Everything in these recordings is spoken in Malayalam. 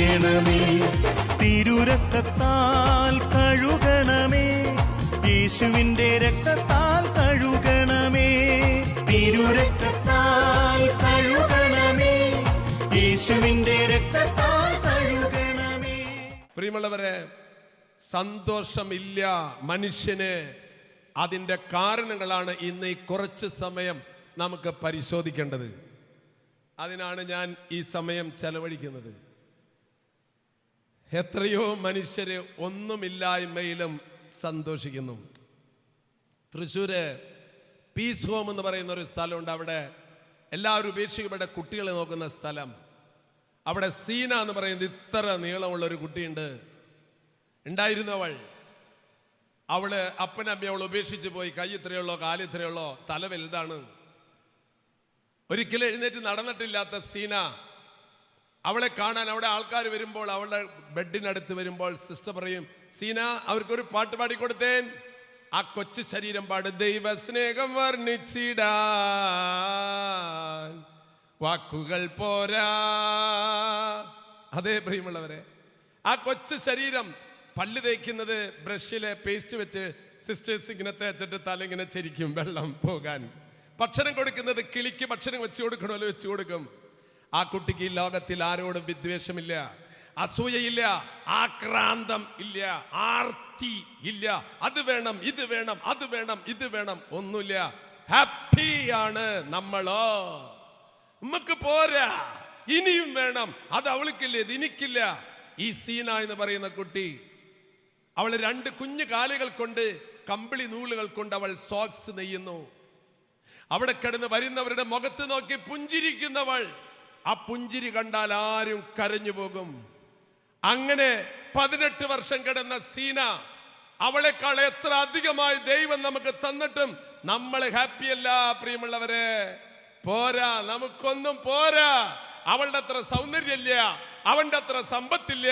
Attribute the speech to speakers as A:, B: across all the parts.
A: വിശുദ്ധീകരിക്കണമേ തിരുരക്തത്താൽ കഴുകണമേ. യേശുവിന്റെ രക്തത്താൽ കഴുകണമേ. തിരുരക്തത്താൽ കഴുകണമേ. യേശുവിന്റെ രക്തത്താൽ കഴുകണമേ.
B: പ്രിയമുള്ളവരെ സന്തോഷമില്ല മനുഷ്യന്. അതിന്റെ കാരണങ്ങളാണ് ഇന്ന് ഈ കുറച്ച് സമയം നമുക്ക് പരിശോധിക്കേണ്ടത്. അതിനാണ് ഞാൻ ഈ സമയം ചെലവഴിക്കുന്നത്. എത്രയോ മനുഷ്യര് ഒന്നുമില്ലായ്മയിലും സന്തോഷിക്കുന്നു. തൃശ്ശൂര് പീസ് ഹോം എന്ന് പറയുന്ന ഒരു സ്ഥലമുണ്ട്. അവിടെ എല്ലാവരും ഉപേക്ഷിക്കപ്പെട്ട കുട്ടികളെ നോക്കുന്ന സ്ഥലം. അവിടെ സീന എന്ന് പറയുന്നത് ഇത്ര നീളമുള്ള ഒരു കുട്ടിയുണ്ട്. ഉണ്ടായിരുന്നു അവൾ. അവൾ അപ്പനമ്മ അവൾ ഉപേക്ഷിച്ച് പോയി. കൈ ഇത്രയുള്ളോ കാൽ ഇത്രയുള്ളോ തല വലുതാണ്. ഒരിക്കലും എഴുന്നേറ്റ് നടന്നിട്ടില്ലാത്ത സീന അവളെ കാണാൻ അവിടെ ആൾക്കാർ വരുമ്പോൾ അവളുടെ ബെഡിനടുത്ത് വരുമ്പോൾ സിസ്റ്റർ പറയും സീന അവർക്കൊരു പാട്ട് പാടിക്കൊടുത്തേൻ. ആ കൊച്ചു ശരീരം പാട് ദൈവ സ്നേഹം വർണിച്ചിടാൻ വാക്കുകൾ പോരാ. അതേ പ്രിയമുള്ളവരെ ആ കൊച്ചു ശരീരം പല്ല് തേക്കുന്നത് ബ്രഷിലെ പേസ്റ്റ് വെച്ച് സിസ്റ്റേഴ്സ് ഇങ്ങനെ തേച്ചിട്ട് തല ഇങ്ങനെ ചെരിക്കും വെള്ളം പോകാൻ. ഭക്ഷണം കൊടുക്കുന്നത് കിളിക്ക് ഭക്ഷണം വെച്ച് കൊടുക്കണമല്ലോ വെച്ച് കൊടുക്കും? ആ കുട്ടിക്ക് ഈ ലോകത്തിൽ ആരോടും വിദ്വേഷമില്ല അസൂയയില്ല ആക്രാന്തം ഇല്ല ആർത്തി ഇല്ല. അത് വേണം ഇത് വേണം അത് വേണം ഇത് വേണം ഒന്നുമില്ല. ഹാപ്പിയാണ് നമ്മളോ. നമുക്ക് പോരാ. ഇനിയും വേണം. അത് അവൾക്കില്ല ഇത് എനിക്കില്ല. ഈ സീന എന്ന് പറയുന്ന കുട്ടി അവൾ രണ്ട് കുഞ്ഞു കാലുകൾ കൊണ്ട് കമ്പിളി നൂലുകൾ കൊണ്ട് അവൾ സോക്സ് നെയ്യുന്നു. അവിടെ കിടന്ന് വരുന്നവരുടെ മുഖത്ത് നോക്കി പുഞ്ചിരിക്കുന്നവൾ. ആ പുഞ്ചിരി കണ്ടാൽ ആരും കരഞ്ഞു പോകും. അങ്ങനെ പതിനെട്ട് വർഷം കിടന്ന സീന അവളെക്കാൾ എത്ര അധികമായി ദൈവം നമുക്ക് തന്നിട്ടും നമ്മൾ ഹാപ്പിയല്ല പ്രിയമുള്ളവരെ. പോരാ നമുക്കൊന്നും പോരാ. അവളുടെ അത്ര സൗന്ദര്യമില്ല അവന്റെ അത്ര സമ്പത്തില്ല.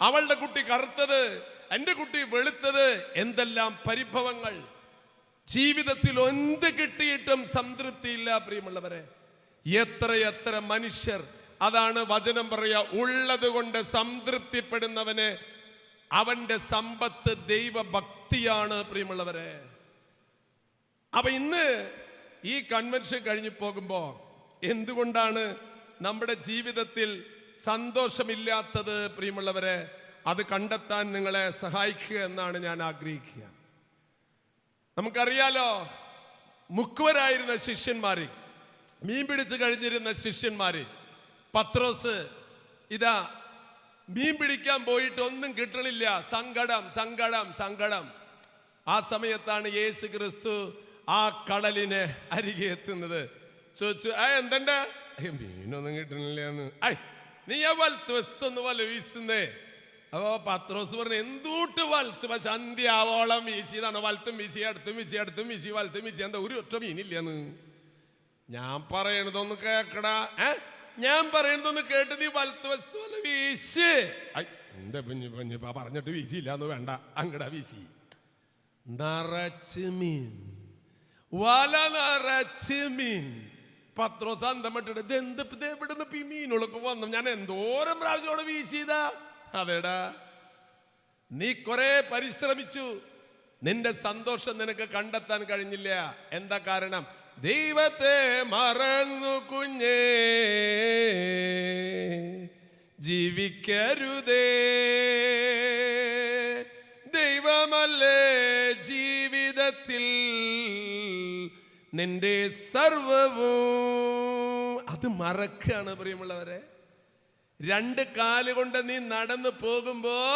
B: അവളുടെ കുട്ടി കറുത്തത് എന്റെ കുട്ടി വെളുത്തത് എന്തെല്ലാം പരിഭവങ്ങൾ. ജീവിതത്തിൽ എന്ത് കിട്ടിയിട്ടും സംതൃപ്തിയില്ല പ്രിയമുള്ളവരെ. എത്ര എത്ര മനുഷ്യർ അതാണ് വചനം പറയുക ഉള്ളത് കൊണ്ട് സംതൃപ്തിപ്പെടുന്നവന് അവന്റെ സമ്പത്ത് ദൈവഭക്തിയാണ് പ്രിയമുള്ളവരെ. അപ്പൊ ഇന്ന് ഈ കൺവെൻഷൻ കഴിഞ്ഞു പോകുമ്പോ എന്തുകൊണ്ടാണ് നമ്മുടെ ജീവിതത്തിൽ സന്തോഷമില്ലാത്തത് പ്രിയമുള്ളവരെ? അത് കണ്ടെത്താൻ നിങ്ങളെ സഹായിക്കുക എന്നാണ് ഞാൻ ആഗ്രഹിക്കുക. നമുക്കറിയാലോ മുക്കുവരായിരുന്ന ശിഷ്യന്മാര് മീൻ പിടിച്ച് കഴിഞ്ഞിരുന്ന ശിഷ്യന്മാര്. പത്രോസ് ഇതാ മീൻ പിടിക്കാൻ പോയിട്ട് ഒന്നും കിട്ടണില്ല. സങ്കടം സങ്കടം സങ്കടം. ആ സമയത്താണ് യേശു ക്രിസ്തു ആ കടലിനെ അരികെ എത്തുന്നത്. ചോദിച്ചു ആ എന്തുണ്ട്? "ഏയ്, മീനൊന്നും കിട്ടണില്ല എന്ന് ഐ നീ ആ വലത്ത് വസ്തൊന്ന് വല വീശുന്നേ. അപ്പൊ പത്രോസ് പറഞ്ഞു എന്തൂട്ട് വലത്ത് പക്ഷെ അന്ത്യാവോളം വീശിയതാണ് വലത്തും വീശി അടുത്തും വീശി അടുത്തും വീശി വലത്തും വീശി എന്താ ഒരു ഒറ്റ മീനില്ലെന്ന്. ഞാൻ പറയണതൊന്ന് കേക്കടാ. ഏ? ഞാൻ പറയണതൊന്ന് കേട്ട് നീ വലത്ത് വസ്തു വല്ല വീശ്. എന്താ പഞ്ഞു പഞ്ഞു പറഞ്ഞിട്ട് വീശിയില്ല എന്ന് വേണ്ട. അങ്ങടാ വീശി. നിറച്ച് മീൻ. വല നിറച്ച് മീൻ. പത്രോസ് അന്തമിട്ടിട്ട് ഇത് എന്ത് ഇത് എവിടുന്ന് വന്നു? ഞാൻ എന്തോരം പ്രാവശ്യം അവിടെ വീശിയതാ അതെടാ. നീ കുറെ പരിശ്രമിച്ചു. നിന്റെ സന്തോഷം നിനക്ക് കണ്ടെത്താൻ കഴിഞ്ഞില്ല. എന്താ കാരണം? ദൈവത്തെ മറന്നു കുഞ്ഞേ. ജീവിക്കരുതേ. ദൈവമല്ലേ ജീവിതത്തിൽ നിന്റെ സർവവും? അത് മറക്കാണ് പ്രിയമുള്ളവരെ. രണ്ട് കാലുകൊണ്ട് നീ നടന്നു പോകുമ്പോ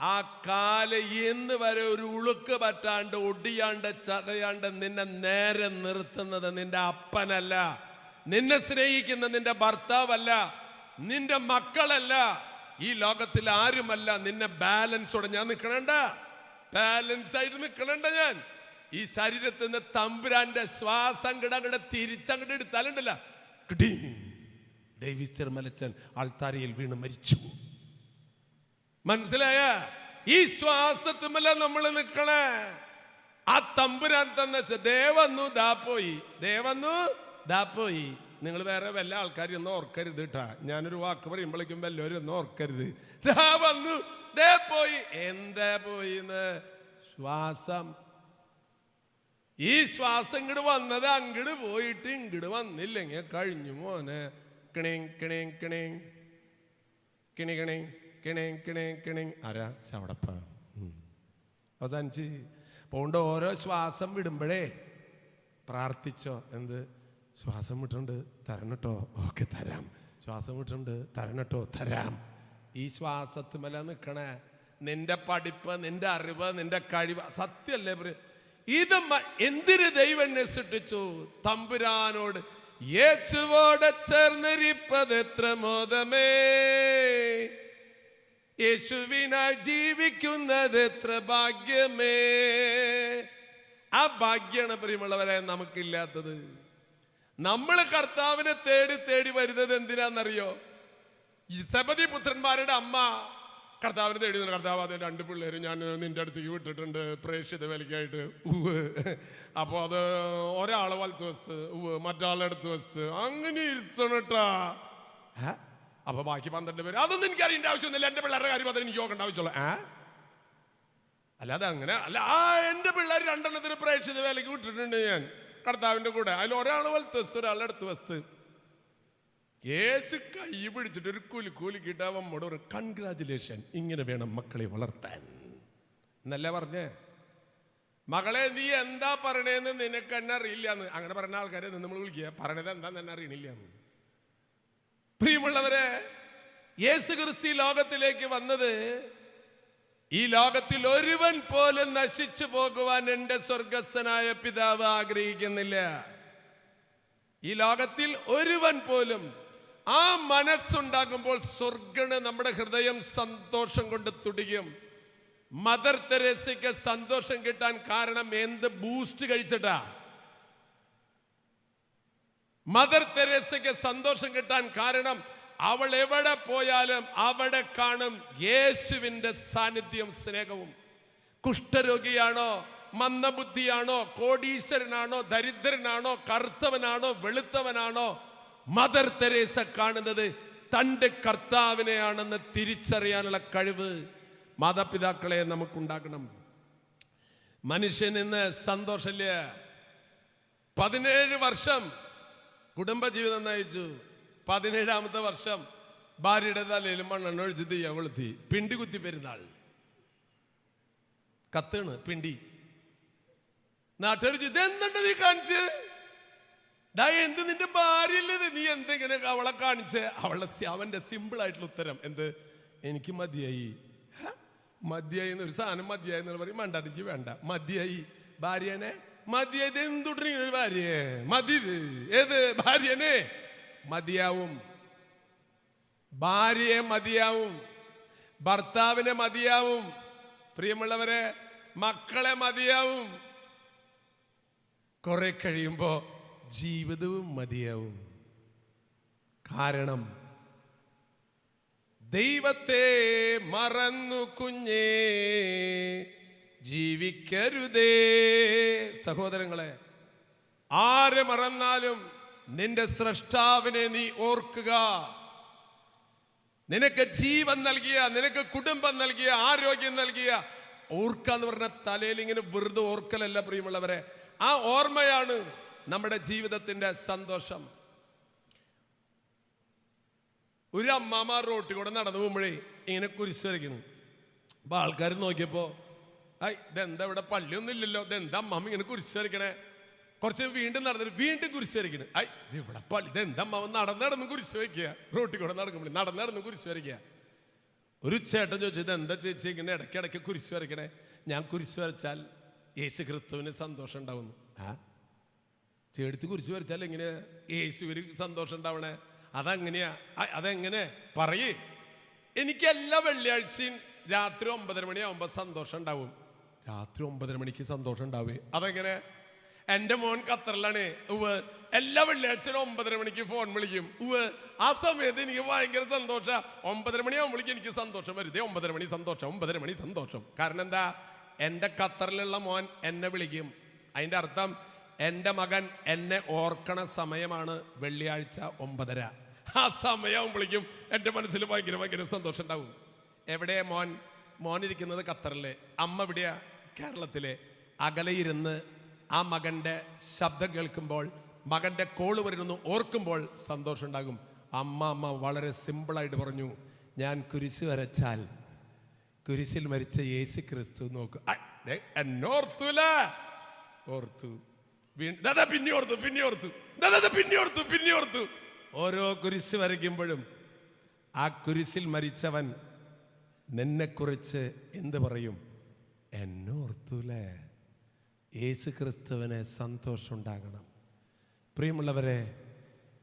B: ആ കാല എന്ന് വരെ ഒരു ഉളുക്ക് പറ്റാണ്ട് ഒടിയാണ്ട് ചതയാണ്ട് നിന്നെ നേരെ നിർത്തുന്നത് നിന്റെ അപ്പനല്ല. നിന്നെ സ്നേഹിക്കുന്ന നിന്റെ ഭർത്താവല്ല. നിന്റെ മക്കളല്ല. ഈ ലോകത്തിൽ ആരുമല്ല നിന്നെ ബാലൻസോടെ ഞാൻ നിൽക്കണണ്ട. ബാലൻസ് ആയിട്ട് നിൽക്കണണ്ട ഞാൻ. ഈ ശരീരത്തിൽ നിന്ന് തമ്പുരാന്റെ ശ്വാസം കിടങ്ങടെ തിരിച്ചങ്ങോട്ട് എടുത്താലുണ്ടല്ല. ദൈവിച്ചർ മലച്ചൻ ആൾത്താരയിൽ വീണ് മരിച്ചു. മനസ്സിലായ? ഈ ശ്വാസത്തുമല്ല നമ്മൾ നിൽക്കണേ ആ തമ്പുരാൻ തന്ന ദേവന്നു ദാ പോയി. ദേവന്നു ദാ പോയി. നിങ്ങൾ വേറെ വല്ല ആൾക്കാരും ഓർക്കരുത് കേട്ടാ ഞാനൊരു വാക്ക് പറയുമ്പോഴേക്കും വല്ലവരും ഒന്നും ഓർക്കരുത്. ദാ വന്നു. ദേ പോയി. എന്താ പോയിന്ന്? ശ്വാസം. ഈ ശ്വാസം ഇങ്ങോട്ട് വന്നത് അങ്ങോട്ട് പോയിട്ട് ഇങ്ങോട്ട് വന്നില്ലെങ്കിൽ കഴിഞ്ഞു മോനെ. കിണിങ് കിണിങ് കിണിങ്. കിണി കിണി കിണി കിണേ കിണേ ആരാ? ചവടപ്പ. അവസാനിച്ച് പോകണ്ട ഓരോ ശ്വാസം വിടുമ്പോഴേ പ്രാർത്ഥിച്ചോ. എന്ത്? ശ്വാസം വിട്ടുണ്ട് തരണട്ടോ. ഓക്കെ തരാം. ശ്വാസം വിട്ടുണ്ട് തരണട്ടോ തരാം. ഈ ശ്വാസത്തുമല നിൽക്കണേ നിന്റെ പഠിപ്പ് നിന്റെ അറിവ് നിന്റെ കഴിവ് സത്യല്ലേ? ഇത് എന്തിന് ദൈവം എന്നെ സൃഷ്ടിച്ചു? തമ്പുരാനോട്. യേശുവോടെ ചേർന്നിരിപ്പത് എത്ര മോദമേ. യേശുവിനാൽ ജീവിക്കുന്നത് എത്ര ഭാഗ്യമേ? ആ ഭാഗ്യാണ് പ്രിയമുള്ളവരെ നമുക്കില്ലാത്തത്. നമ്മൾ കർത്താവിനെ തേടി തേടി വരുന്നത് എന്തിനാണെന്നറിയോ സബതി പുത്രന്മാരുടെ അമ്മ കർത്താവിനെ തേടി കർത്താവ് അത് രണ്ട് പിള്ളേരും ഞാൻ നിന്റെ അടുത്തേക്ക് വിട്ടിട്ടുണ്ട്. പ്രേക്ഷിത വിലക്കായിട്ട്. ഉവ് അപ്പോൾ അത് ഒരാളെ വലത്ത് വസ്തു ഉവ് മറ്റാളെടുത്ത് വസ്തു അങ്ങനെ ഇരുത്തണട്ടാ? അപ്പൊ ബാക്കി പന്ത്രണ്ട് പേര്. അതൊന്നും എനിക്ക് അറിയേണ്ട ആവശ്യമൊന്നുമില്ല. എന്റെ പിള്ളേരുടെ കാര്യം മാത്രമേ എനിക്ക് നോക്കേണ്ട ആവശ്യമുള്ളൂ. ഏ? അല്ലാതെ അങ്ങനെ അല്ല ആ എന്റെ പിള്ളേർ രണ്ടെണ്ണത്തിന് പ്രേക്ഷിത വേലയ്ക്ക് വിട്ടിട്ടുണ്ട് ഞാൻ. കർത്താവിന്റെ കൂടെ. അതിൽ ഒരാൾ വലത്ത് വസ്തു ഒരാൾ അടുത്ത് വസ്തു. യേശു കൈ പിടിച്ചിട്ട് ഒരു കൂലി കൂലി കിട്ടാൻ നമ്മുടെ ഒരു കൺഗ്രാചുലേഷൻ ഇങ്ങനെ വേണം മക്കളെ വളർത്താൻ. എന്നല്ല പറഞ്ഞേ? മകളെ നീ എന്താ പറയണേന്ന് നിനക്ക് തന്നെ അറിയില്ല എന്ന് അങ്ങനെ പറഞ്ഞ ആൾക്കാരെ നമ്മൾ വിളിക്കുക. പറയണത് എന്താന്ന് തന്നെ അറിയണില്ല എന്ന് പ്രിയമുള്ളവരെ യേശു ക്രിസ്തി ലോകത്തിലേക്ക് വന്നത് ഈ ലോകത്തിൽ ഒരുവൻ പോലും നശിച്ചു പോകുവാൻ എന്റെ സ്വർഗസ്ഥനായ പിതാവ് ആഗ്രഹിക്കുന്നില്ല. ഈ ലോകത്തിൽ ഒരുവൻ പോലും ആ മനസ്സുണ്ടാകുമ്പോൾ സ്വർഗണ് നമ്മുടെ ഹൃദയം സന്തോഷം കൊണ്ട് തുടിക്കും മദർ തെരേസയ്ക്ക് സന്തോഷം കിട്ടാൻ കാരണം എന്ത്? ബൂസ്റ്റ് കഴിച്ചിട്ടാ. മദർ തെരേസയ്ക്ക് സന്തോഷം കിട്ടാൻ കാരണം അവൾ എവിടെ പോയാലും അവിടെ കാണും യേശുവിന്റെ സാന്നിധ്യം സ്നേഹവും. കുഷ്ഠരോഗിയാണോ മന്ദബുദ്ധിയാണോ കോടീശ്വരനാണോ ദരിദ്രനാണോ കറുത്തവനാണോ വെളുത്തവനാണോ മദർ തെരേസ കാണുന്നത് തന്റെ കർത്താവിനെയാണെന്ന് തിരിച്ചറിയാനുള്ള കഴിവ് മാതാപിതാക്കളെ നമുക്കുണ്ടാക്കണം മനുഷ്യൻ ഇന്ന് സന്തോഷമില്ല പതിനേഴ് വർഷം കുടുംബജീവിതം നയിച്ചു. പതിനേഴാമത്തെ വർഷം ഭാര്യയുടെ തലയിൽ മണ്ണെണ്ണ ഒഴിച്ച് തീയ കൊളുത്തി. പിണ്ടി കുത്തി പെരുന്നാൾ. കത്താണ് പിണ്ടി. നാട്ടുകാർ ചോദിച്ചു, എന്തുണ്ട് നീ കാണിച്ചത് എന്ത് നിന്റെ ഭാര്യയല്ലേ നീ എന്തെങ്ങനെ അവളെ കാണിച്ച്? അവളെ അവന്റെ സിമ്പിൾ ആയിട്ടുള്ള ഉത്തരം എന്ത്? എനിക്ക് മതിയായി? മതിയായി എന്നൊരു സാധനം മതിയായി എന്നുള്ള പറയും. മണ്ടാടിക്ക് വേണ്ട. മതിയായി. ഭാര്യനെ മതിയായത് എന്തുടങ്ങി ഒരു ഭാര്യയെ? മതി ഏത് ഭാര്യനെ? മതിയാവും. ഭാര്യയെ മതിയാവും. ഭർത്താവിനെ മതിയാവും. പ്രിയമുള്ളവരെ മക്കളെ മതിയാവും. കുറെ കഴിയുമ്പോ ജീവിതവും മതിയാവും. കാരണം ദൈവത്തെ മറന്നു കുഞ്ഞേ ജീവിക്കരുതേ. സഹോദരങ്ങളെ ആരെ മറന്നാലും നിന്റെ സ്രഷ്ടാവിനെ നീ ഓർക്കുക. നിനക്ക് ജീവൻ നൽകിയ നിനക്ക് കുടുംബം നൽകിയ ആരോഗ്യം നൽകിയ ഓർക്കാന്ന് പറഞ്ഞ തലയിൽ ഇങ്ങനെ വെറുതെ ഓർക്കലല്ല പ്രിയമുള്ളവരെ. ആ ഓർമ്മയാണ് നമ്മുടെ ജീവിതത്തിന്റെ സന്തോഷം. ഒരു അമ്മാമാർ റോട്ടിൽ കൂടെ നടന്നു പോകുമ്പോഴേ ഇങ്ങനെ കുരിശ് വരയ്ക്കുന്നു. അപ്പൊ ആൾക്കാർ നോക്കിയപ്പോ ഐ ഇതെന്താ ഇവിടെ പള്ളിയൊന്നും ഇല്ലല്ലോ? ഇതെന്താ അമ്മ ഇങ്ങനെ കുരിശ് വരയ്ക്കണേ? കുറച്ച് വീണ്ടും നടന്നിട്ട് വീണ്ടും കുരിശ് വരയ്ക്കണേ. ഐ ഇവിടെ പള്ളി ഇതെന്താ അമ്മ നടന്ന് നടന്ന് കുരിശ് വയ്ക്കുക റോട്ടിൽ കൂടെ നടക്കുമ്പോൾ നടന്ന് കുരിശ് വരയ്ക്കുക. ഒരു ചേട്ടൻ ചോദിച്ചു ഇത് എന്താ ചേച്ചി ഇങ്ങനെ ഇടയ്ക്കിടയ്ക്ക് കുരിശ് വരയ്ക്കണേ? ഞാൻ കുരിശ് വരച്ചാൽ യേശു ക്രിസ്തുവിന് സന്തോഷം ഉണ്ടാവുന്നു. ആ? ചേടുത്ത് കുരിശ് വരച്ചാൽ എങ്ങനെ യേശുവിന് സന്തോഷം ഉണ്ടാവണേ? അതങ്ങനെയാ? അതെങ്ങനെ? പറയേ. എനിക്ക് എല്ലാ വെള്ളിയാഴ്ചയും രാത്രി ഒമ്പതര മണിയാവുമ്പോൾ സന്തോഷം ഉണ്ടാവും. രാത്രി ഒമ്പതര മണിക്ക് സന്തോഷം ഉണ്ടാവേ. അതെങ്ങനെ? എന്റെ മോൻ ഖത്തറിലാണ്. ഉവ് എല്ലാ വെള്ളിയാഴ്ചയും ഒമ്പതര മണിക്ക് ഫോൺ വിളിക്കും. ഉവ് ആ സമയത്ത് എനിക്ക് ഭയങ്കര സന്തോഷ. ഒമ്പതര മണിയാവുമ്പോഴേക്കും എനിക്ക് സന്തോഷം വരുതേ ഒമ്പതര മണി സന്തോഷം ഒമ്പതര മണി സന്തോഷം. കാരണം എന്താ? എന്റെ ഖത്തറിലുള്ള മോൻ എന്നെ വിളിക്കും. അതിന്റെ അർത്ഥം എന്റെ മകൻ എന്നെ ഓർക്കണ സമയമാണ് വെള്ളിയാഴ്ച ഒമ്പതര. ആ സമയമാകുമ്പോഴേക്കും എന്റെ മനസ്സിൽ ഭയങ്കര ഭയങ്കര സന്തോഷം ഉണ്ടാവും. എവിടെ മോൻ? മോൻ ഇരിക്കുന്നത് ഖത്തറിലെ. അമ്മ എവിടെയാ? കേരളത്തിലെ അകലയിരുന്ന് ആ മകന്റെ ശബ്ദം കേൾക്കുമ്പോൾ മകന്റെ കോൾ വരുന്നു ഓർക്കുമ്പോൾ സന്തോഷം ഉണ്ടാകും. അമ്മ അമ്മ വളരെ സിമ്പിളായിട്ട് പറഞ്ഞു ഞാൻ കുരിശ് വരച്ചാൽ കുരിശിൽ മരിച്ച യേശു ക്രിസ്തു നോക്കൂ ആ, ഓർത്തു. പിന്നെ ഓർത്തു പിന്നെ ഓർത്തു. പിന്നെ ഓർത്തു പിന്നെ ഓർത്തു. ഓരോ കുരിശ് വരയ്ക്കുമ്പോഴും ആ കുരിശിൽ മരിച്ചവൻ നിന്നെക്കുറിച്ച് എന്ത് പറയും? എന്നോർത്തൂലേ യേശു ക്രിസ്തുവിന് സന്തോഷമുണ്ടാകണം. പ്രിയമുള്ളവരെ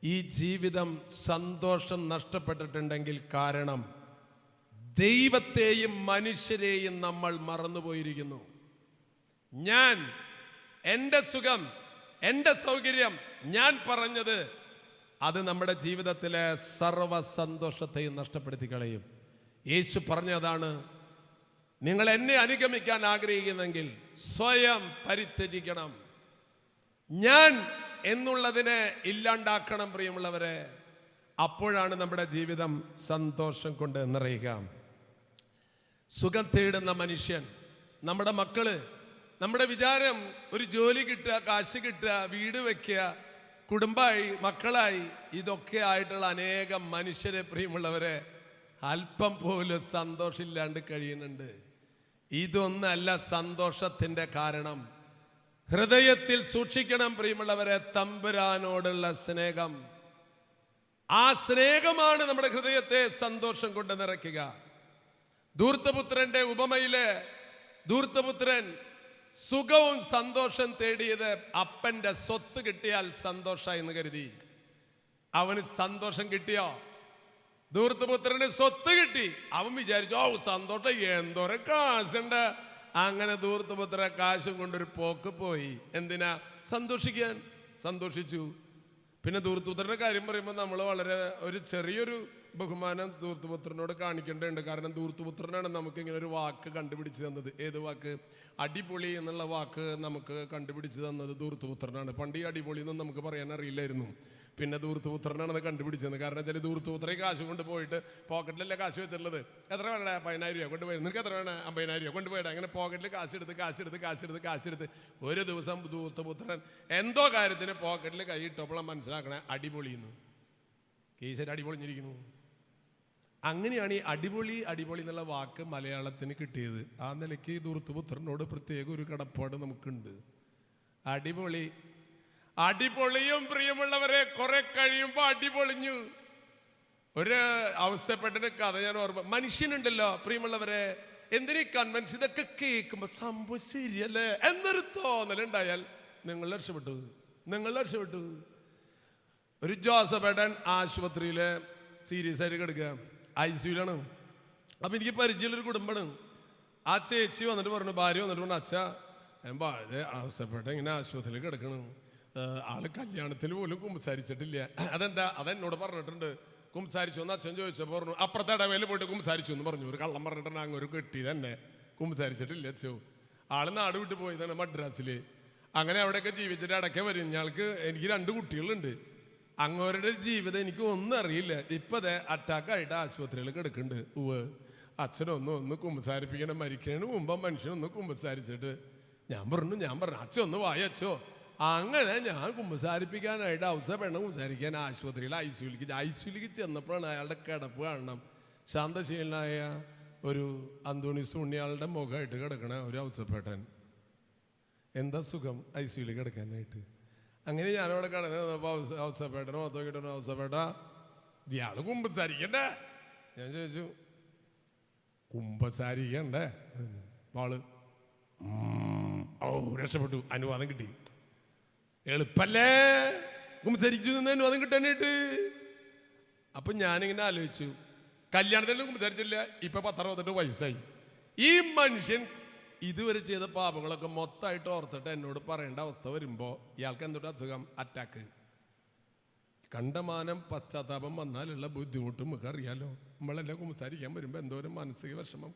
B: ഈ ജീവിതം സന്തോഷം നഷ്ടപ്പെട്ടിട്ടുണ്ടെങ്കിൽ കാരണം ദൈവത്തെയും മനുഷ്യരെയും നമ്മൾ മറന്നുപോയിരിക്കുന്നു. ഞാൻ എന്റെ സുഖം എന്റെ സൗകര്യം ഞാൻ പറഞ്ഞത് അത് നമ്മുടെ ജീവിതത്തിലെ സർവ സന്തോഷത്തെയും നഷ്ടപ്പെടുത്തി കളയും. യേശു പറഞ്ഞതാണ് നിങ്ങൾ എന്നെ അനുഗമിക്കാൻ ആഗ്രഹിക്കുന്നെങ്കിൽ സ്വയം പരിത്യജിക്കണം. ഞാൻ എന്നുള്ളതിനെ ഇല്ലാണ്ടാക്കണം പ്രിയമുള്ളവരെ. അപ്പോഴാണ് നമ്മുടെ ജീവിതം സന്തോഷം കൊണ്ട് നിറയുക. സുഖം തേടുന്ന മനുഷ്യൻ നമ്മുടെ മക്കൾ നമ്മുടെ വിചാരം ഒരു ജോലി കിട്ടുക കാശ് കിട്ടുക വീട് വെക്കുക കുടുംബമായി മക്കളായി ഇതൊക്കെ ആയിട്ടുള്ള അനേകം മനുഷ്യരെ പ്രിയമുള്ളവരെ അല്പം പോലും സന്തോഷമില്ലാണ്ട് കഴിയുന്നുണ്ട്. ഇതൊന്നല്ല സന്തോഷത്തിന്റെ കാരണം. ഹൃദയത്തിൽ സൂക്ഷിക്കണം പ്രിയമുള്ളവരെ തമ്പുരാനോടുള്ള സ്നേഹം. ആ സ്നേഹമാണ് നമ്മുടെ ഹൃദയത്തെ സന്തോഷം കൊണ്ട് നിറയ്ക്കുക. ധൂർത്തപുത്രന്റെ ഉപമയിലെ ധൂർത്തപുത്രൻ സുഖവും സന്തോഷം തേടിയത് അപ്പന്റെ സ്വത്ത് കിട്ടിയാൽ സന്തോഷ എന്ന് കരുതി. അവന് സന്തോഷം കിട്ടിയോ? ധൂർത്തപുത്രന് സ്വത്ത് കിട്ടി അവൻ വിചാരിച്ചു ഓ സന്തോഷം എന്തോരം കാശുണ്ട്. അങ്ങനെ ധൂർത്തപുത്ര കാശും കൊണ്ടൊരു പോക്ക് പോയി. എന്തിനാ? സന്തോഷിക്കാൻ. സന്തോഷിച്ചു. പിന്നെ ദൂർത്തുപുത്രന്റെ കാര്യം പറയുമ്പോൾ നമ്മൾ വളരെ ഒരു ചെറിയൊരു ബഹുമാനം ദൂർത്തുപുത്രനോട് കാണിക്കേണ്ടതുണ്ട്. കാരണം ദൂർത്തുപുത്രനാണ് നമുക്ക് ഇങ്ങനെ ഒരു വാക്ക് കണ്ടുപിടിച്ച് തന്നത്. ഏത് വാക്ക്? അടിപൊളി എന്നുള്ള വാക്ക് നമുക്ക് കണ്ടുപിടിച്ച് തന്നത് ദൂർത്തുപുത്രനാണ് പണ്ട് ഈ അടിപൊളി ഒന്നും നമുക്ക് പറയാൻ അറിയില്ലായിരുന്നു പിന്നെ ദൂർത്തുപുത്രനാണത് കണ്ടുപിടിച്ചത് കാരണം വെച്ചാൽ ദൂർത്തുപുത്രയും കാശ് കൊണ്ട് പോയിട്ട് പോക്കറ്റിലല്ലേ കാശ് വെച്ചിട്ടുള്ളത്? എത്ര വേണ്ട? പതിനായിരം രൂപ കൊണ്ടുപോയി. നിനക്ക് എത്ര വേണ? അമ്പതിനായിരം രൂപ കൊണ്ടുപോയിട്ട് അങ്ങനെ പോക്കറ്റിൽ കാശെടുത്ത് കാശെടുത്ത് കാശെടുത്ത് കാശെടുത്ത് ഒരു ദിവസം ദൂർത്തുപുത്രൻ എന്തോ കാര്യത്തിന് പോക്കറ്റിൽ കൈയിട്ടപ്പോഴാണ് മനസ്സിലാക്കണേ അടിപൊളിയെന്ന്. കേസരി അടിപൊളിഞ്ഞിരിക്കുന്നു. അങ്ങനെയാണ് ഈ അടിപൊളി അടിപൊളി എന്നുള്ള വാക്ക് മലയാളത്തിന് കിട്ടിയത്. ആ നിലയ്ക്ക് ദൂർത്തുപുത്രനോട് പ്രത്യേക ഒരു കടപ്പാട് നമുക്കുണ്ട്. അടിപൊളി അടിപൊളിയും പ്രിയമുള്ളവരെ കുറെ കഴിയുമ്പോൾ അടിപൊളിഞ്ഞു. ഒരു അവസ്ഥപ്പെട്ടൊരു കഥ ഞാൻ ഓർമ്മ മനുഷ്യനുണ്ടല്ലോ പ്രിയമുള്ളവരെ എന്തിനീ കൺവെൻസ് ഇതൊക്കെ കേൾക്കുമ്പോ സംഭവം ശരിയല്ലേ എന്നൊരു തോന്നലുണ്ടായാൽ നിങ്ങൾ രക്ഷപ്പെട്ടു നിങ്ങൾ രക്ഷപ്പെട്ടു. ഒരു ജോസഫേട്ടൻ ആശുപത്രിയിൽ സീരിയസ് ആയിട്ട് കിടക്കുക. ഐ സിയിലാണ് അപ്പൊ എനിക്ക് പരിചയമുള്ളൊരു കുടുംബമാണ്. ആ ചേച്ചി വന്നിട്ട് പറഞ്ഞു ഭാര്യ വന്നിട്ട് പറഞ്ഞു അച്ഛാ ഞാൻ വളരെ ആവശ്യപ്പെട്ട ഇങ്ങനെ ആശുപത്രിയിൽ കിടക്കണം. ആൾ കല്യാണത്തിൽ പോലും കുമ്പസാരിച്ചിട്ടില്ല. അതെന്താ? അതെന്നോട് പറഞ്ഞിട്ടുണ്ട്. കുമ്പസാരിച്ചു എന്ന് അച്ഛൻ ചോദിച്ചപ്പോൾ പറഞ്ഞു അപ്പുറത്തെ ഇടവേൽ പോയിട്ട് കുമ്പസാരിച്ചു എന്ന് പറഞ്ഞു. ഒരു കള്ളം പറഞ്ഞിട്ടുണ്ട്. അങ്ങ് ഒരു കെട്ടി തന്നെ. കുമ്പസാരിച്ചിട്ടില്ല അച്ഛോ. ആൾ നാട് വിട്ട് തന്നെ മദ്രാസിൽ അങ്ങനെ അവിടെയൊക്കെ ജീവിച്ചിട്ട് അടക്കെ വരും. ഞങ്ങൾക്ക് എനിക്ക് രണ്ട് കുട്ടികളുണ്ട്. അങ്ങോരുടെ ജീവിതം എനിക്ക് ഒന്നും അറിയില്ല. ഇപ്പൊ അതെ അറ്റാക്കായിട്ട് ആശുപത്രിയിൽ കിടക്കുന്നുണ്ട്. ഉവ് അച്ഛനൊന്നും ഒന്ന് കുമ്പസാരിപ്പിക്കണം. മരിക്കണതിന് മുമ്പ് മനുഷ്യനൊന്ന് കുമ്പസാരിച്ചിട്ട്. ഞാൻ പറഞ്ഞു ഞാൻ പറഞ്ഞു അച്ഛൻ ഒന്ന് വായ അച്ഛോ. അങ്ങനെ ഞാൻ കുമ്പസാരിപ്പിക്കാനായിട്ട് അവസ്ഥ പെണ്ണ കുമ്പസാരിക്കാൻ ആശുപത്രിയിൽ ഐ സിയിലേക്ക് ഐ സിയിലേക്ക് ചെന്നപ്പോഴാണ് അയാളുടെ കിടപ്പ് കാണണം. ശാന്തശീലനായ ഒരു അന്തോണിസ് ഉണ്ണിയാളുടെ മുഖമായിട്ട് കിടക്കണ ഒരു അവസരപ്പെട്ടൻ എന്താ സുഖം ഐ സിയിൽ കിടക്കാനായിട്ട്? അങ്ങനെ ഞാനവിടെ കിടന്നപ്പോൾ അവസരപ്പെട്ടനോ ഒത്തോ കിട്ടണോ അവസരപ്പെട്ട ഇയാൾ കുമ്പസാരിക്കണ്ടേ? ഞാൻ ചോദിച്ചു കുമ്പസാരിക്കണ്ടേ? വാൾ ഓ രക്ഷപ്പെട്ടു അനുവാദം കിട്ടി. എളുപ്പല്ലേ? കുമ്പസരിച്ചു നിന്നതിന് അതും കിട്ടാനായിട്ട്. അപ്പൊ ഞാനിങ്ങനെ ആലോചിച്ചു. കല്യാണത്തിന് കുമ്പസരിച്ചില്ല ഇപ്പൊ പത്തറുപത്തെട്ട് വയസ്സായി. ഈ മനുഷ്യൻ ഇതുവരെ ചെയ്ത പാപങ്ങളൊക്കെ മൊത്തമായിട്ട് ഓർത്തിട്ട് എന്നോട് പറയേണ്ട അവസ്ഥ വരുമ്പോ ഇയാൾക്ക് എന്തൊരു അസുഖം? അറ്റാക്ക് കണ്ടമാനം പശ്ചാത്താപം വന്നാലുള്ള ബുദ്ധിമുട്ടും നമുക്ക് അറിയാലോ. നമ്മളെല്ലാം കുമ്പസാരിക്കാൻ വരുമ്പോൾ എന്തോരം മാനസിക വിഷമം.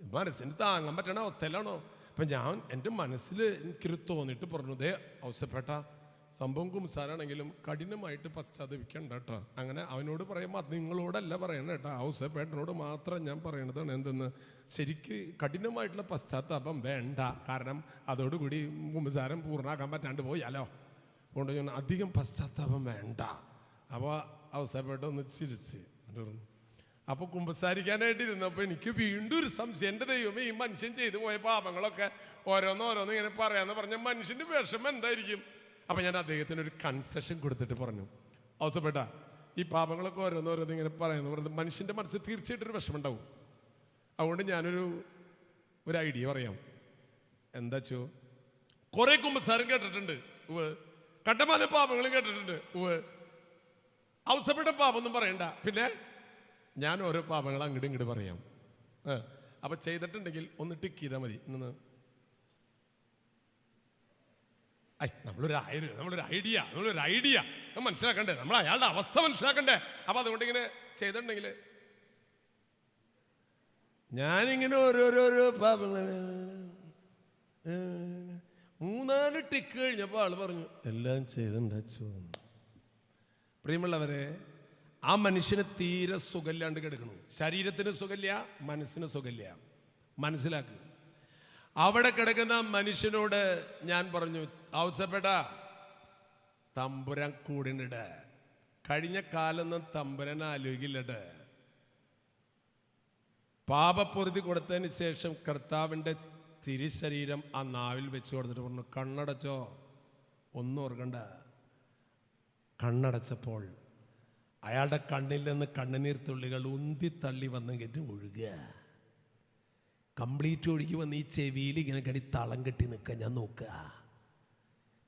B: മനസ്സിന് താങ്ങാൻ പറ്റണ അവസ്ഥയിലാണോ? അപ്പം ഞാൻ എന്റെ മനസ്സിൽ എനിക്കൊരു തോന്നിയിട്ട് പറഞ്ഞു ദേ ആവശ്യപ്പെട്ട സംഭവം കുംസാരാണെങ്കിലും കഠിനമായിട്ട് പശ്ചാത്തപിക്കണ്ട കേട്ടോ അങ്ങനെ അവനോട് പറയുമ്പോൾ അത് നിങ്ങളോടല്ല പറയണ കേട്ടോ ഔസപ്പേട്ടനോട് മാത്രം ഞാൻ പറയണതാണ് എന്തെന്ന്? ശരിക്ക് കഠിനമായിട്ടുള്ള പശ്ചാത്താപം വേണ്ട. കാരണം അതോടുകൂടി കുംസാരം പൂർണമാക്കാൻ പറ്റാണ്ട് പോയാലോ? അതുകൊണ്ട് ഞാൻ അധികം പശ്ചാത്താപം വേണ്ട. അപ്പോൾ അവസരപ്പെട്ടൊന്ന് ചിരിച്ച്. എന്നിട്ട് പറഞ്ഞു, അപ്പൊ കുമ്പസാരിക്കാനായിട്ട് ഇരുന്നപ്പോ എനിക്ക് വീണ്ടും ഒരു സംശയം. എന്റെ ദൈവമേ ഈ മനുഷ്യൻ ചെയ്തു പോയ പാപങ്ങളൊക്കെ ഓരോന്ന് ഓരോന്ന് ഇങ്ങനെ പറയാന്ന് പറഞ്ഞ മനുഷ്യന്റെ വിഷമം എന്തായിരിക്കും? അപ്പൊ ഞാൻ അദ്ദേഹത്തിന് ഒരു കൺസെഷൻ കൊടുത്തിട്ട് പറഞ്ഞു. അവസപ്പെട്ടാ ഈ പാപങ്ങളൊക്കെ ഓരോന്ന് ഓരോന്ന് ഇങ്ങനെ പറയാന്ന് പറഞ്ഞത് മനുഷ്യന്റെ മനസ്സിൽ തീർച്ചയായിട്ടും ഒരു വിഷമം ഉണ്ടാവും അതുകൊണ്ട് ഞാനൊരു ഒരു ഐഡിയ പറയാം. എന്താ ചോ കുറെ കുമ്പസാരം കേട്ടിട്ടുണ്ട്. ഉവ് കണ്ടമാന പാപങ്ങളും കേട്ടിട്ടുണ്ട്. ഉവ് ഔസപ്പെട്ട പാപമൊന്നും പറയണ്ട. പിന്നെ? ഞാൻ ഓരോ പാപങ്ങൾ അങ്ങോട്ട് ഇങ്ങോട്ട് പറയാം. അപ്പോൾ അപ്പൊ ചെയ്തിട്ടുണ്ടെങ്കിൽ ഒന്ന് ടിക്ക് ചെയ്താൽ മതി. ഇന്ന് ഐ നമ്മളൊരു ഐഡിയ നമ്മളൊരു ഐഡിയ നമ്മളൊരു ഐഡിയ. മനസ്സിലാക്കണ്ടേ? നമ്മൾ അയാളുടെ അവസ്ഥ മനസ്സിലാക്കണ്ടേ? അപ്പൊ അതുകൊണ്ട് ഇങ്ങനെ ചെയ്തിട്ടുണ്ടെങ്കിൽ ഞാനിങ്ങനെ ഓരോരോരോ പാപങ്ങൾ. മൂന്നാൽ ടിക്ക് കഴിഞ്ഞപ്പോൾ ആൾ പറഞ്ഞു എല്ലാം ചെയ്തിട്ടുണ്ടോ? പ്രിയമുള്ളവരെ ആ മനുഷ്യന് തീരെ സുഖമില്ലാണ്ട് കിടക്കണു. ശരീരത്തിന് സുഖമില്ല മനസ്സിന് സുഖമില്ല. മനസ്സിലാക്കുക അവിടെ കിടക്കുന്ന മനുഷ്യനോട് ഞാൻ പറഞ്ഞു ആവശ്യപ്പെട്ട തമ്പുരാൻ കൂടിനിട കഴിഞ്ഞ കാലൊന്നും തമ്പുരൻ ആലോചിക്കില്ലട് പാപപ്പൊറുതി കൊടുത്തതിന് ശേഷം കർത്താവിന്റെ തിരിശരീരം ആ നാവിൽ വെച്ച് കൊടുത്തിട്ട് പറഞ്ഞു കണ്ണടച്ചോ ഒന്നും ഓർക്കണ്ട. കണ്ണടച്ചപ്പോൾ അയാളുടെ കണ്ണിൽ നിന്ന് കണ്ണുനീർ തുള്ളികൾ വന്ന് കെട്ടി ഒഴുകുക. കംപ്ലീറ്റ് ഒഴുകി വന്ന് ഈ ചെവിയിൽ ഇങ്ങനെ കടി തളം കെട്ടി നിൽക്കുക. ഞാൻ നോക്കുക.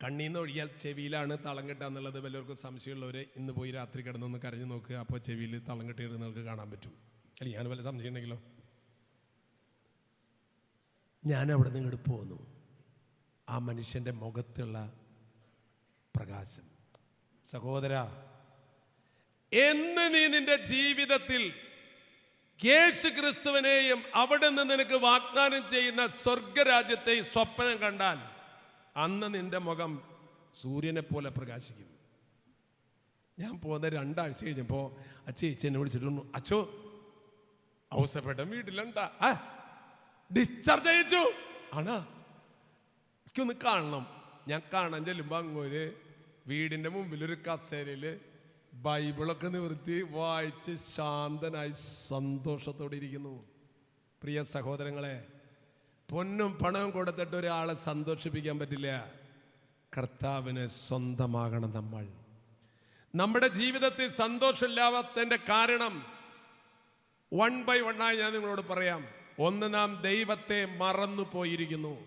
B: കണ്ണിൽ നിന്ന് ഒഴിയാൽ ചെവിയിലാണ് തളം കെട്ടുക എന്നുള്ളത് വല്ലവർക്കും സംശയമുള്ളവർ ഇന്ന് പോയി രാത്രി കിടന്നൊന്ന് കരഞ്ഞു നോക്കുക. അപ്പോൾ ചെവിയിൽ തളം കെട്ടിയിട്ട് നിങ്ങൾക്ക് കാണാൻ പറ്റും. അല്ല ഞാൻ വല്ല സംശയം ഉണ്ടെങ്കിലോ? ഞാൻ അവിടെ നിന്ന് ഇങ്ങോട്ട് പോന്നു. ആ മനുഷ്യന്റെ മുഖത്തുള്ള പ്രകാശം. സഹോദര എന്ന് നീ നിന്റെ ജീവിതത്തിൽ യേശു ക്രിസ്തുവിനെയും അവിടെ നിന്ന് നിനക്ക് വാഗ്ദാനം ചെയ്യുന്ന സ്വർഗരാജ്യത്തെ സ്വപ്നം കണ്ടാൽ അന്ന് നിന്റെ മുഖം സൂര്യനെ പോലെ പ്രകാശിക്കും. ഞാൻ പോകുന്ന രണ്ടാഴ്ച കഴിഞ്ഞപ്പോൾ അച്ഛ ചേച്ചി എന്നെ വിളിച്ചിട്ടു അച്ഛോ അച്ചോ വീട്ടിലുണ്ട. ഡിസ്ചാർജ് അയച്ചു. ആണാ എനിക്കൊന്ന് കാണണം. ഞാൻ കാണാൻ ചെല്ലുമ്പോൾ അങ്ങോര് വീടിന്റെ മുമ്പിൽ ഒരു കസേരയിൽ ബൈബിളൊക്കെ നിവൃത്തി വായിച്ച് ശാന്തനായി സന്തോഷത്തോടെ ഇരിക്കുന്നു. പ്രിയ സഹോദരങ്ങളെ പൊന്നും പണവും കൊടുത്തിട്ട് ഒരാളെ സന്തോഷിപ്പിക്കാൻ പറ്റില്ല. കർത്താവിനെ സ്വന്തമാകണം നമ്മൾ. നമ്മുടെ ജീവിതത്തിൽ സന്തോഷമില്ലാത്തതിന്റെ കാരണം വൺ ബൈ വണ്ണായി ഞാൻ നിങ്ങളോട് പറയാം. ഒന്ന് നാം ദൈവത്തെ മറന്നു പോയിരിക്കുന്നു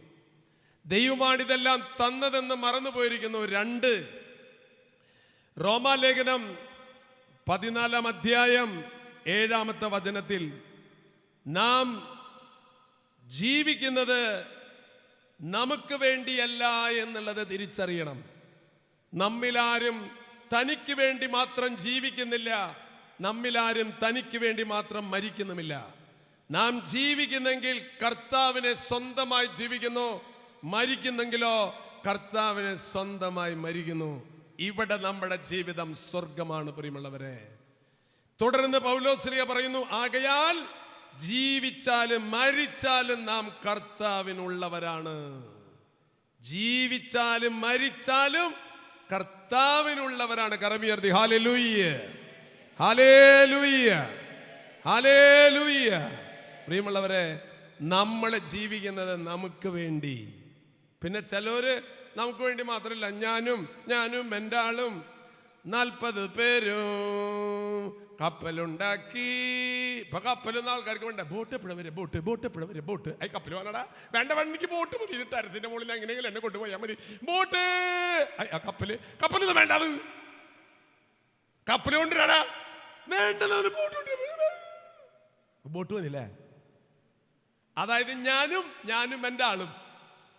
B: ദൈവമാണിതെല്ലാം തന്നതെന്ന് മറന്നു പോയിരിക്കുന്നു രണ്ട് റോമാലേഖനം പതിനാലാം അധ്യായം ഏഴാമത്തെ വചനത്തിൽ നാം ജീവിക്കുന്നത് നമുക്ക് വേണ്ടിയല്ല എന്നുള്ളത് തിരിച്ചറിയണം. നമ്മിലാരും തനിക്ക് വേണ്ടി മാത്രം ജീവിക്കുന്നില്ല നമ്മിലാരും തനിക്ക് വേണ്ടി മാത്രം മരിക്കുന്നുമില്ല. നാം ജീവിക്കുന്നെങ്കിൽ കർത്താവിനെ സ്വന്തമായി ജീവിക്കുന്നു മരിക്കുന്നെങ്കിലോ കർത്താവിനെ സ്വന്തമായി മരിക്കുന്നു. ഇവിടെ നമ്മുടെ ജീവിതം സ്വർഗമാണ് പ്രിയമുള്ളവരെ. തുടർന്ന് പൗലോസ്ലിയ പറയുന്നു ആകയാൽ ജീവിച്ചാലും മരിച്ചാലും നാം കർത്താവിനുള്ളവരാണ്. ജീവിച്ചാലും മരിച്ചാലും കർത്താവിനുള്ളവരാണ്. കറമിയർത്തി ഹാലലൂയ്യ ഹാലേ ലൂയ്യ പ്രിയമുള്ളവരെ നമ്മൾ ജീവിക്കുന്നത് നമുക്ക് വേണ്ടി. പിന്നെ ചിലര് നമുക്ക് വേണ്ടി മാത്രമല്ല ഞാനും ഞാനും എന്റെ ആളും നാൽപ്പത് പേരും കപ്പലുണ്ടാക്കി. ഇപ്പൊ കപ്പലൊന്നും ആൾക്കാർക്ക് വേണ്ട. ബോട്ട് എപ്പോഴും വരെ ബോട്ട് ബോട്ട് എപ്പോഴും വരെ ബോട്ട്. ഐ കപ്പൽ വേണടാ. വേണ്ട വണ്ടിക്ക് ബോട്ട് മതി. ടെറസിന്റെ മുകളിൽ എങ്ങനെയെങ്കിലും എന്നെ കൊണ്ടുപോയാൽ മതി. ബോട്ട്! ആ കപ്പൽ കപ്പലൊന്നും വേണ്ട അത്. കപ്പൽ കൊണ്ടുവരാടാ വേണ്ടത് ബോട്ട് ബോട്ട് വന്നില്ലേ അതായത് ഞാനും ഞാനും എന്റെ ആളും.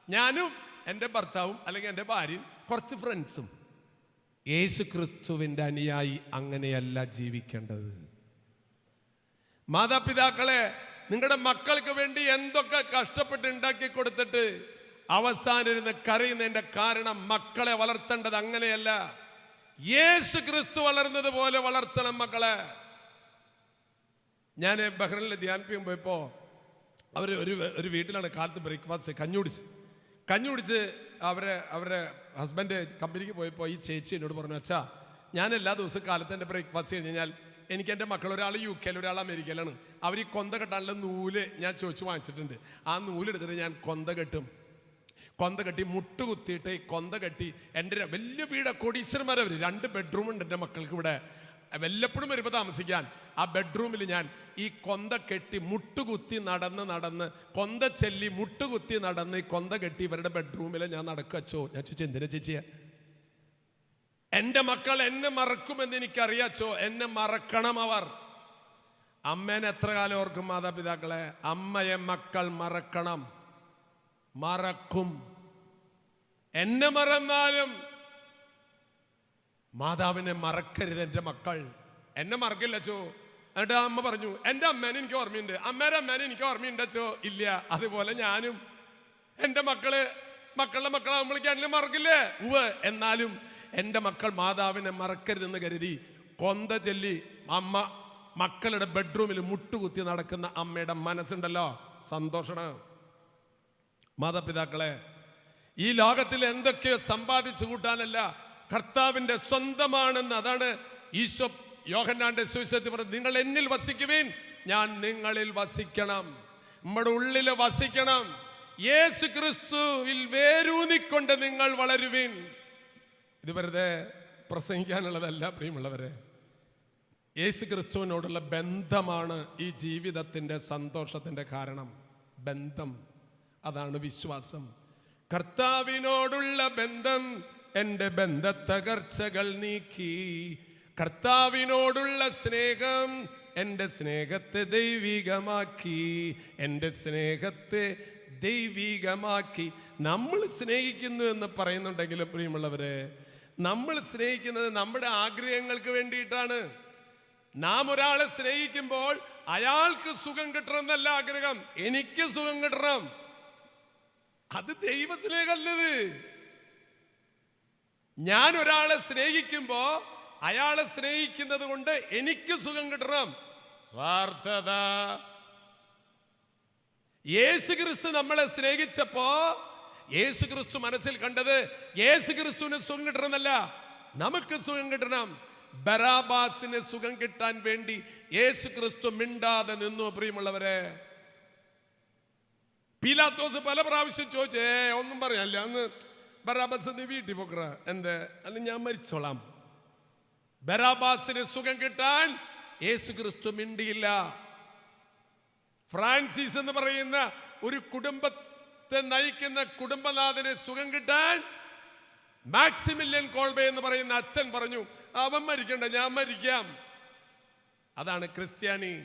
B: ഞാനും എന്റെ ഭർത്താവും അല്ലെങ്കിൽ എന്റെ ഭാര്യയും കുറച്ച് ഫ്രണ്ട്സും യേശു ക്രിസ്തുവിന്റെ അനുയായി അങ്ങനെയല്ല ജീവിക്കേണ്ടത്. മാതാപിതാക്കളെ നിങ്ങളുടെ മക്കൾക്ക് വേണ്ടി എന്തൊക്കെ കഷ്ടപ്പെട്ട് ഉണ്ടാക്കി കൊടുത്തിട്ട് അവസാനം ഇരുന്ന് കരയുന്നതിന്റെ കാരണം മക്കളെ വളർത്തേണ്ടത് അങ്ങനെയല്ല. യേശു ക്രിസ്തു വളർന്നത് പോലെ വളർത്തണം മക്കളെ. ഞാൻ ബഹ്റിനിൽ ധ്യാനിപ്പിക്കുമ്പോൾ ഇപ്പോൾ അവർ ഒരു ഒരു വീട്ടിലാണ് കാലത്ത് ബ്രേക്ക്ഫാസ്റ്റ് കഞ്ഞി കുടിച്ച്. കഞ്ഞി കുടിച്ച് അവരെ അവരുടെ ഹസ്ബൻഡ് കമ്പനിക്ക് പോയപ്പോൾ ഈ ചേച്ചി എന്നോട് പറഞ്ഞു അച്ഛാ ഞാൻ എല്ലാ ദിവസവും കാലത്ത് എന്റെ ബ്രേക്ക്ഫാസ്റ്റ് കഴിഞ്ഞ് കഴിഞ്ഞാൽ എനിക്ക് എന്റെ മക്കൾ ഒരാൾ യു കെയിൽ ഒരാൾ അമേരിക്കയിലാണ്. അവർ ഈ കൊന്ത കെട്ടാനുള്ള നൂൽ ഞാൻ ചോദിച്ചു വാങ്ങിച്ചിട്ടുണ്ട്. ആ നൂലെടുത്തിട്ട് ഞാൻ കൊന്ത കെട്ടും. കൊന്ത കെട്ടി മുട്ട് കുത്തിയിട്ട് ഈ കൊന്ത കെട്ടി എന്റെ വലിയ വീട് കൊടീശ്വരന്മാരവർ രണ്ട് ബെഡ്റൂം ഉണ്ട് എന്റെ മക്കൾക്ക് ഇവിടെ. വല്ലപ്പോഴും വരുമ്പോൾ താമസിക്കാൻ. ആ ബെഡ്റൂമിൽ ഞാൻ ഈ കൊന്ത കെട്ടി മുട്ടുകുത്തി നടന്ന് നടന്ന് കൊന്ത ചെല്ലി മുട്ടുകുത്തി നടന്ന് ഈ കൊന്ത കെട്ടി ഇവരുടെ ബെഡ്റൂമിൽ ഞാൻ നടക്കച്ചോ ഞാൻ ചോദിച്ചു എന്തിനാ ചേച്ചിയ എന്റെ മക്കൾ എന്നെ മറക്കുമെന്ന് എനിക്കറിയാച്ചോ എന്നെ മറക്കണം അവർ. അമ്മേനെ എത്ര കാലം ഓർക്കും മാതാപിതാക്കളെ? അമ്മയെ മക്കൾ മറക്കണം. മറക്കും. എന്നെ മറന്നാലും മാതാവിനെ മറക്കരുത് എന്റെ മക്കൾ. എന്നെ മറക്കില്ല ചോ എന്നിട്ട് അമ്മ പറഞ്ഞു എന്റെ അമ്മേനെ എനിക്ക് ഓർമ്മയുണ്ട്. അമ്മേരെ അമ്മേനെ എനിക്ക് ഓർമ്മയുണ്ട് ചോ ഇല്ല അതുപോലെ ഞാനും. എന്റെ മക്കൾ മക്കളുടെ മക്കളാകുമ്പോഴേക്കും എന്നെ മറക്കില്ലേ? ഉവ് എന്നാലും എന്റെ മക്കൾ മാതാവിനെ മറക്കരുതെന്ന് കരുതി കൊന്ത ചൊല്ലി അമ്മ മക്കളുടെ ബെഡ്റൂമിൽ മുട്ടുകുത്തി നടക്കുന്ന അമ്മയുടെ മനസ്സുണ്ടല്ലോ. സന്തോഷണ മാതാപിതാക്കളെ ഈ ലോകത്തിൽ എന്തൊക്കെയോ സമ്പാദിച്ചു കൂട്ടാനല്ല കർത്താവിന്റെ സ്വന്തമാണെന്ന് അതാണ് ഈശോ യോഹന്നാന്റെ സുവിശേഷത്തിൽ പറഞ്ഞത്. നിങ്ങൾ എന്നിൽ വസിക്കുവേൻ ഞാൻ നിങ്ങളിൽ വസിക്കണം. നമ്മുടെ ഉള്ളിൽ വസിക്കണം. യേശു ക്രിസ്തുവിൽ വേരൂന്നിക്കൊണ്ട് നിങ്ങൾ വളരുവിൻ. ഇത് വെറുതെ പ്രസംഗിക്കാനുള്ളതല്ല പ്രിയമുള്ളവരെ. യേശു ക്രിസ്തുവിനോടുള്ള ബന്ധമാണ് ഈ ജീവിതത്തിന്റെ സന്തോഷത്തിന്റെ കാരണം. ബന്ധം. അതാണ് വിശ്വാസം. കർത്താവിനോടുള്ള ബന്ധം എന്റെ ബന്ധത്തകർച്ചകൾ നീക്കി. കർത്താവിനോടുള്ള സ്നേഹം എന്റെ സ്നേഹത്തെ ദൈവികമാക്കി. എന്റെ സ്നേഹത്തെ ദൈവികമാക്കി. നമ്മൾ സ്നേഹിക്കുന്നു എന്ന് പറയുന്നുണ്ടെങ്കിലും പ്രിയമുള്ളവരെ നമ്മൾ സ്നേഹിക്കുന്നത് നമ്മുടെ ആഗ്രഹങ്ങൾക്ക് വേണ്ടിയിട്ടാണ്. നാം ഒരാളെ സ്നേഹിക്കുമ്പോൾ അയാൾക്ക് സുഖം കിട്ടണം എന്നല്ല ആഗ്രഹം. എനിക്ക് സുഖം കിട്ടണം. അത് ദൈവസ്നേഹമല്ലത്. ഞാൻ ഒരാളെ സ്നേഹിക്കുമ്പോ അയാളെ സ്നേഹിക്കുന്നത് കൊണ്ട് എനിക്ക് സുഖം കിട്ടണം. സ്വാർത്ഥത. യേശു ക്രിസ്തു നമ്മളെ സ്നേഹിച്ചപ്പോ യേശു ക്രിസ്തു മനസ്സിൽ കണ്ടത് യേശു ക്രിസ്തുവിന് സുഖം കിട്ടണമെന്നല്ല നമുക്ക് സുഖം കിട്ടണം. ബരാബാസിന് സുഖം കിട്ടാൻ വേണ്ടി യേശു ക്രിസ്തു മിണ്ടാതെ നിന്നു പ്രിയമുള്ളവരെ. പീലാത്തോസ് പല പ്രാവശ്യം ചോദിച്ചേ ഒന്നും പറയാനില്ല അന്ന് ബറാബാസ് നീ വീട്ടിൽ പോക്കറ. എന്റെ അല്ല ഞാൻ മരിച്ചോളാം. ബറാബാസിന് സുഖം കിട്ടാൻ യേശു ക്രിസ്തു മിണ്ടിയില്ല. ഫ്രാൻസിസ് എന്ന് പറയുന്ന ഒരു കുടുംബത്തെ നയിക്കുന്ന കുടുംബനാഥന് സുഖം കിട്ടാൻ മാക്സിമില്യൻ കോൾബെ എന്ന് പറയുന്ന അച്ഛൻ പറഞ്ഞു അവൻ മരിക്കണ്ട ഞാൻ മരിക്കാം. അതാണ് ക്രിസ്ത്യാനി.